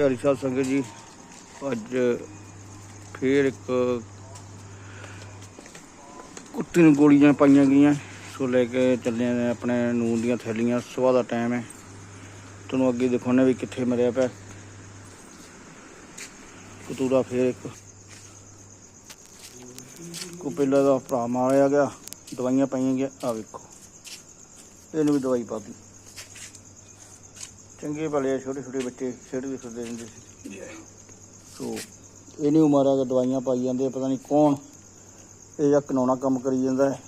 ਪਿਆਰੀ ਸਾਧ ਸੰਗਤ ਜੀ, ਅੱਜ ਫੇਰ ਇੱਕ ਕੁੱਤੇ ਨੂੰ ਗੋਲੀਆਂ ਪਾਈਆਂ ਗਈਆਂ। ਸੋ ਲੈ ਕੇ ਚੱਲੇ ਨੇ ਆਪਣੇ ਨੂਨ ਦੀਆਂ ਥੈਲੀਆਂ, ਸਵੇਰ ਦਾ ਟਾਈਮ ਹੈ। ਤੁਹਾਨੂੰ ਅੱਗੇ ਦਿਖਾਉਣੇ ਵੀ ਕਿੱਥੇ ਮਰਿਆ ਪਿਆ। ਕਤੂਰਾ ਫੇਰ ਇੱਕ ਕੋ ਪਹਿਲਾਂ ਦਾ ਭਰਾ ਮਾਰਿਆ ਗਿਆ, ਦਵਾਈਆਂ ਪਾਈਆਂ ਗਿਆ ਆ ਵੇਖੋ, ਇਹਨੂੰ ਵੀ ਦਵਾਈ ਪਾਤੀ ਚੰਗੇ ਭਲੇ ਛੋਟੇ ਛੋਟੇ ਬੱਚੇ ਖੇਡ ਵੀ ਫਿਰਦੇ ਰਹਿੰਦੇ ਸੀ। ਸੋ ਇਹਨੇ ਮਾਰਿਆ ਗਿਆ ਦਵਾਈਆਂ ਪਾਈ ਜਾਂਦੇ ਪਤਾ ਨਹੀਂ ਕੌਣ ਇਹ ਜਾਂ ਕਾਨੂੰਨਾ ਕੰਮ ਕਰੀ ਜਾਂਦਾ ਹੈ।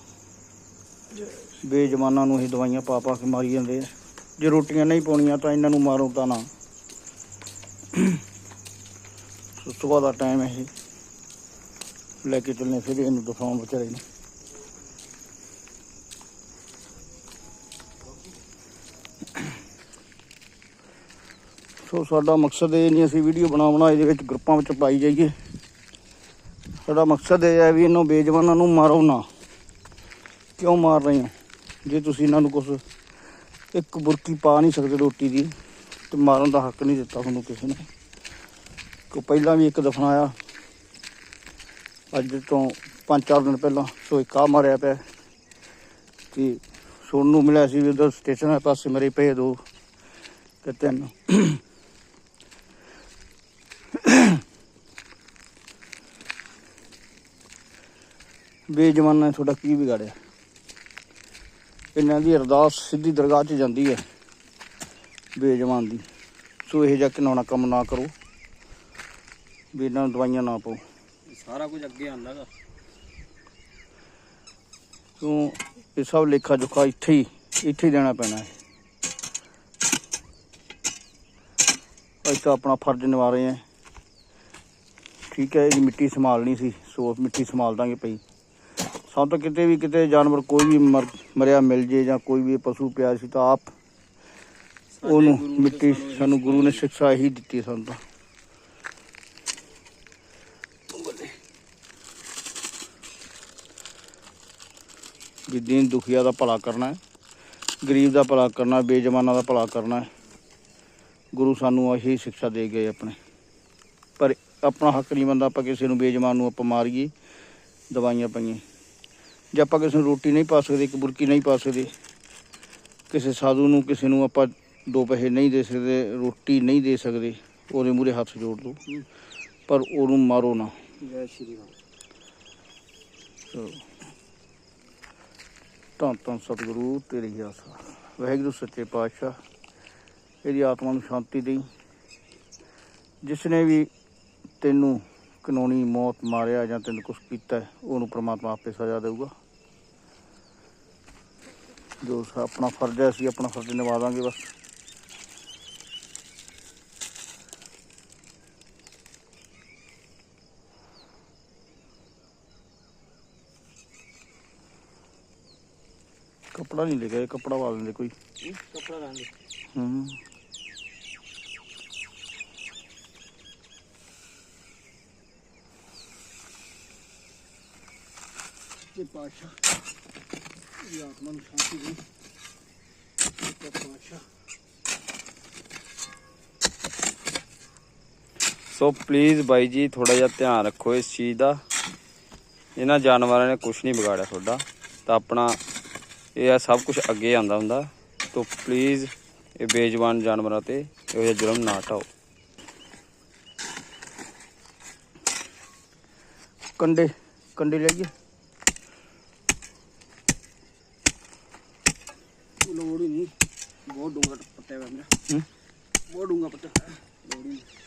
ਬੇਜਮਾਨਾਂ ਨੂੰ ਇਹ ਦਵਾਈਆਂ ਪਾ ਪਾ ਕੇ ਮਾਰੀ ਜਾਂਦੇ ਆ। ਜੇ ਰੋਟੀਆਂ ਨਹੀਂ ਪਾਉਣੀਆਂ ਤਾਂ ਇਹਨਾਂ ਨੂੰ ਮਾਰੋ ਤਾਂ ਨਾ ਸੋ ਦਾ ਟਾਈਮ ਹੈ ਇਹ। ਲੈ ਕੇ ਚੱਲਨੇ ਫਿਰ ਇਹਨੂੰ ਦਿਖਾਉਣ ਵਿਚਾਰੇ ਨੂੰ। ਸੋ ਸਾਡਾ ਮਕਸਦ ਇਹ ਨਹੀਂ ਅਸੀਂ ਵੀਡੀਓ ਬਣਾ ਬਣਾ ਇਹਦੇ ਵਿੱਚ ਗਰੁੱਪਾਂ ਵਿੱਚ ਪਾਈ ਜਾਈਏ। ਸਾਡਾ ਮਕਸਦ ਇਹ ਹੈ ਵੀ ਇਹਨੂੰ ਬੇਜਵਾਨਾਂ ਨੂੰ ਮਾਰੋ ਨਾ। ਕਿਉਂ ਮਾਰ ਰਹੇ ਹੋ? ਜੇ ਤੁਸੀਂ ਇਹਨਾਂ ਨੂੰ ਕੁਝ ਇੱਕ ਬੁਰਕੀ ਪਾ ਨਹੀਂ ਸਕਦੇ ਰੋਟੀ ਦੀ, ਤੇ ਮਾਰਨ ਦਾ ਹੱਕ ਨਹੀਂ ਦਿੱਤਾ ਤੁਹਾਨੂੰ ਕਿਸੇ ਨੇ। ਕੋ ਪਹਿਲਾਂ ਵੀ ਇੱਕ ਦਫਨਾਇਆ ਅੱਜ ਤੋਂ 5-4 ਦਿਨ ਪਹਿਲਾਂ ਸੋ ਇੱਕ ਆ ਮਾਰਿਆ ਪਿਆ। ਤੇ ਸੁਣਨ ਨੂੰ ਮਿਲਿਆ ਸੀ ਵੀ ਉਧਰ ਸਟੇਸ਼ਨ ਦੇ ਪਾਸੇ ਮਰੇ ਪਏ ਦੋ। ਤੇ ਤਿੰਨ ਬੇਜਮਾਨਾਂ ਨੇ ਤੁਹਾਡਾ ਕੀ ਵਿਗਾੜਿਆ? ਇਹਨਾਂ ਦੀ ਅਰਦਾਸ ਸਿੱਧੀ ਦਰਗਾਹ 'ਚ ਜਾਂਦੀ ਹੈ ਬੇਜਮਾਨ ਦੀ। ਸੋ ਇਹ ਜਿਹਾ ਘਿਨਾਉਣਾ ਕੰਮ ਨਾ ਕਰੋ ਵੀ ਇਹਨਾਂ ਨੂੰ ਦਵਾਈਆਂ ਨਾ ਪਾਓ। ਸਾਰਾ ਕੁਝ ਅੱਗੇ ਆਂਦਾਗਾ ਕਿਉਂ ਇਹ ਸਭ ਲੇਖਾ ਜੋਖਾ ਇੱਥੇ ਹੀ ਇੱਥੇ ਹੀ ਦੇਣਾ ਪੈਣਾ ਹੈ। ਅਸੀਂ ਤਾਂ ਆਪਣਾ ਫਰਜ਼ ਨਿਭਾ ਰਹੇ ਹਾਂ। ਠੀਕ ਹੈ ਇਹਦੀ ਮਿੱਟੀ ਸੰਭਾਲਣੀ ਸੀ ਸੋ ਮਿੱਟੀ ਸੰਭਾਲ ਦਾਂਗੇ ਪਈ ਸਾਨੂੰ ਤਾਂ ਕਿਤੇ ਵੀ ਕਿਤੇ ਜਾਨਵਰ ਕੋਈ ਵੀ ਮਰ ਮਰਿਆ ਮਿਲ ਜੇ ਜਾਂ ਕੋਈ ਵੀ ਪਸ਼ੂ ਪਿਆ ਸੀ ਤਾਂ ਆਪ ਉਹਨੂੰ ਮਿੱਟੀ ਸਾਨੂੰ ਗੁਰੂ ਨੇ ਸਿੱਖਿਆ। ਇਹੀ ਦਿੱਤੀ ਹੈ ਸਾਨੂੰ ਤਾਂ। ਵੀ ਦੀਨ ਦੁਖੀਆ ਦਾ ਭਲਾ ਕਰਨਾ ਹੈ ਗਰੀਬ ਦਾ ਭਲਾ ਕਰਨਾ ਬੇਜਮਾਨਾਂ ਦਾ ਭਲਾ ਕਰਨਾ ਹੈ। ਗੁਰੂ ਸਾਨੂੰ ਇਹੀ ਸਿੱਖਿਆ ਦੇ ਗਏ ਆਪਣੇ। ਪਰ ਆਪਣਾ ਹੱਕ ਨਹੀਂ ਬੰਦਾ ਆਪਾਂ ਕਿਸੇ ਨੂੰ ਬੇਜਮਾਨ ਨੂੰ ਆਪਾਂ ਮਾਰੀਏ ਦਵਾਈਆਂ ਪਾਈਏ ਜੇ ਆਪਾਂ ਕਿਸੇ ਨੂੰ ਰੋਟੀ ਨਹੀਂ ਪਾ ਸਕਦੇ ਇੱਕ ਬੁਰਕੀ ਨਹੀਂ ਪਾ ਸਕਦੇ ਕਿਸੇ ਸਾਧੂ ਨੂੰ ਕਿਸੇ ਨੂੰ ਆਪਾਂ ਦੋ ਪੈਸੇ ਨਹੀਂ ਦੇ ਸਕਦੇ ਰੋਟੀ ਨਹੀਂ ਦੇ ਸਕਦੇ ਉਹਦੇ ਮੂਰੇ ਹੱਥ ਜੋੜ ਦੋ। ਪਰ ਉਹਨੂੰ ਮਾਰੋ ਨਾ। ਜੈ ਸ਼੍ਰੀ ਰਾਮ। ਧੰਨ ਧੰਨ ਸਤਿਗੁਰੂ ਤੇਰੀ ਆਸਾ। ਵਾਹਿਗੁਰੂ ਸੱਚੇ ਪਾਤਸ਼ਾਹ ਇਹਦੀ ਆਤਮਾ ਨੂੰ ਸ਼ਾਂਤੀ ਦੇਈ। ਜਿਸ ਨੇ ਵੀ ਤੈਨੂੰ ਕਾਨੂੰਨੀ ਮੌਤ ਮਾਰਿਆ ਜਾਂ ਤੈਨੂੰ ਕੁਛ ਕੀਤਾ ਉਹਨੂੰ ਪ੍ਰਮਾਤਮਾ ਆਪੇ ਸਜ਼ਾ ਦੇਊਗਾ। ਜੋ ਆਪਣਾ ਫਰਜ਼ ਹੈ ਅਸੀਂ ਆਪਣਾ ਫਰਜ਼ ਨਿਭਾ ਦਾਂਗੇ ਬਸ। ਕਪੜਾ ਨਹੀਂ ਲੈ ਗਏ ਕਪੜਾ ਪਾ ਦਿੰਦੇ ਕੋਈ। ਕਪੜਾ ਰੰਗ ਹੂੰ। ਤੇ ਪਾਸ਼ਾ ਇਹ ਆਤਮਾ ਨੂੰ ਸ਼ਾਂਤੀ ਦੇ ਤੇ ਪਾਸ਼ਾ ਸੋ ਪਲੀਜ਼ ਬਾਈ ਜੀ ਥੋੜਾ ਜਿਹਾ ਧਿਆਨ ਰੱਖੋ ਇਸ ਚੀਜ਼ ਦਾ ਇਹਨਾਂ ਜਾਨਵਰਾਂ ਨੇ ਕੁਝ ਨਹੀਂ ਵਿਗਾੜਿਆ ਤੁਹਾਡਾ ਤਾਂ ਆਪਣਾ ਇਹ ਆ ਸਭ ਕੁਝ ਅੱਗੇ ਆਂਦਾ ਹੁੰਦਾ ਤੋ ਪਲੀਜ਼ ਇਹ ਬੇਜਵਾਨ ਜਾਨਵਰਾਂ ਤੇ ਇਹੋ ਜਿਹਾ ਜੁਰਮ ਨਾ ਢਾਓ ਕੰਡੇ ਕੰਡੇ ਲੈ ਗਏ ਲੋੜ ਹੀ ਨਹੀਂ। ਬਹੁਤ ਡੂੰਘਾ ਪੱਟਿਆ ਹੋਇਆ ਮੇਰਾ। ਬਹੁਤ ਡੂੰਘਾ ਪੱਟਿਆ। ਹੋਇਆ, ਲੋੜ ਹੀ ਨਹੀਂ।